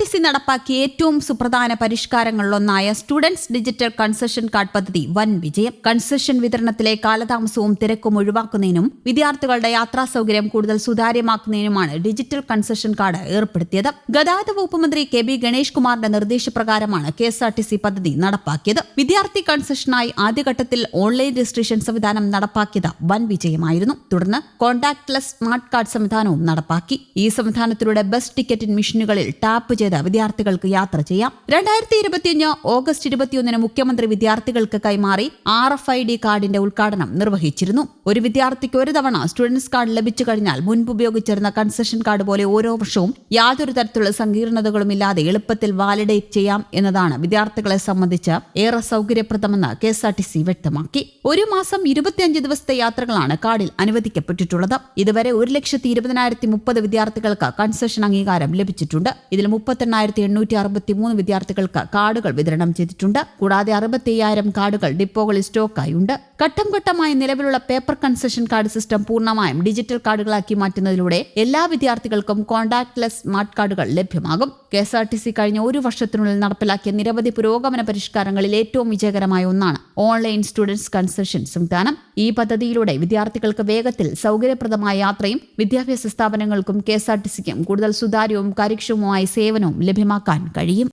T C നടപ്പാക്കിയ ഏറ്റവും സുപ്രധാന പരിഷ്കാരങ്ങളിലൊന്നായ സ്റ്റുഡൻസ് ഡിജിറ്റൽ കൺസെഷൻ കാർഡ് പദ്ധതി വൻ വിജയം. കൺസെഷൻ വിതരണത്തിലെ കാലതാമസവും തിരക്കും ഒഴിവാക്കുന്നതിനും വിദ്യാർത്ഥികളുടെ യാത്രാ സൗകര്യം കൂടുതൽ സുതാര്യമാക്കുന്നതിനുമാണ് ഡിജിറ്റൽ കൺസെഷൻ കാർഡ് ഏർപ്പെടുത്തിയത്. ഗതാഗത വകുപ്പ് മന്ത്രി കെ ബി ഗണേഷ് കുമാറിന്റെ നിർദ്ദേശപ്രകാരമാണ് K S R T C പദ്ധതി നടപ്പാക്കിയത്. വിദ്യാർത്ഥി കൺസെഷനായി ആദ്യഘട്ടത്തിൽ ഓൺലൈൻ രജിസ്ട്രേഷൻ സംവിധാനം നടപ്പാക്കിയത് വൻ വിജയമായിരുന്നു. തുടർന്ന് കോൺടാക്ട്ലെസ് സ്മാർട്ട് കാർഡ് സംവിധാനവും നടപ്പാക്കി. ഈ സംവിധാനത്തിലൂടെ ബസ് ടിക്കറ്റ് മെഷീനുകളിൽ ടാപ്പ് ചെയ്ത് വിദ്യാർത്ഥികൾക്ക് യാത്ര ചെയ്യാം. രണ്ടായിരത്തി ഇരുപത്തിയഞ്ച് ഓഗസ്റ്റ് ഇരുപത്തിയൊന്നിന് മുഖ്യമന്ത്രി വിദ്യാർത്ഥികൾക്ക് കൈമാറി ആർ എഫ് ഐ ഡി കാർഡിന്റെ ഉദ്ഘാടനം നിർവഹിച്ചിരുന്നു. ഒരു വിദ്യാർത്ഥിക്ക് ഒരു തവണ സ്റ്റുഡൻസ് കാർഡ് ലഭിച്ചു കഴിഞ്ഞാൽ മുൻപ് ഉപയോഗിച്ചിരുന്ന കൺസെഷൻ കാർഡ് പോലെ ഓരോ വർഷവും യാതൊരു തരത്തിലുള്ള സങ്കീർണതകളും ഇല്ലാതെ എളുപ്പത്തിൽ വാലിഡേറ്റ് ചെയ്യാം എന്നതാണ് വിദ്യാർത്ഥികളെ സംബന്ധിച്ച് ഏറെ സൗകര്യപ്രദമെന്ന് K S R T C വ്യക്തമാക്കി. ഒരു മാസം ഇരുപത്തിയഞ്ച് ദിവസത്തെ യാത്രകളാണ് കാർഡിൽ അനുവദിക്കപ്പെട്ടിട്ടുള്ളത്. ഇതുവരെ ഒരു ലക്ഷത്തി ഇരുപതിനായിരത്തി മുപ്പത് വിദ്യാർത്ഥികൾക്ക് കൺസെഷൻ അംഗീകാരം ലഭിച്ചിട്ടുണ്ട്. ഇതിൽ മുപ്പത്തെണ്ണായിരത്തി എണ്ണൂറ്റി അറുപത്തി മൂന്ന് വിദ്യാർത്ഥികൾക്ക് കാർഡുകൾ വിതരണം ചെയ്തിട്ടുണ്ട്. കൂടാതെ അറുപത്തി അയ്യായിരം കാർഡുകൾ ഡിപ്പോകളിൽ സ്റ്റോക്കായി ഉണ്ട് ഘട്ടം ഘട്ടമായി നിലവിലുള്ള പേപ്പർ കൺസെഷൻ കാർഡ് സിസ്റ്റം പൂർണമായും ഡിജിറ്റൽ കാർഡുകളാക്കി മാറ്റുന്നതിലൂടെ എല്ലാ വിദ്യാർത്ഥികൾക്കും കോൺടാക്ട്ലെസ് സ്മാർട്ട് കാർഡുകൾ ലഭ്യമാകും. കെ കഴിഞ്ഞ ഒരു വർഷത്തിനുള്ളിൽ നടപ്പിലാക്കിയ നിരവധി പുരോഗമന പരിഷ്കാരങ്ങളിൽ ഏറ്റവും വിജയകരമായ ഒന്നാണ് ഓൺലൈൻ സ്റ്റുഡൻസ് കൺസെഷൻ സംവിധാനം. ഈ പദ്ധതിയിലൂടെ വിദ്യാർത്ഥികൾക്ക് വേഗത്തിൽ സൗകര്യപ്രദമായ യാത്രയും വിദ്യാഭ്യാസ സ്ഥാപനങ്ങൾക്കും കെ കൂടുതൽ സുതാര്യവും കാര്യക്ഷമവുമായ സേവനവും ലഭ്യമാക്കാൻ കഴിയും.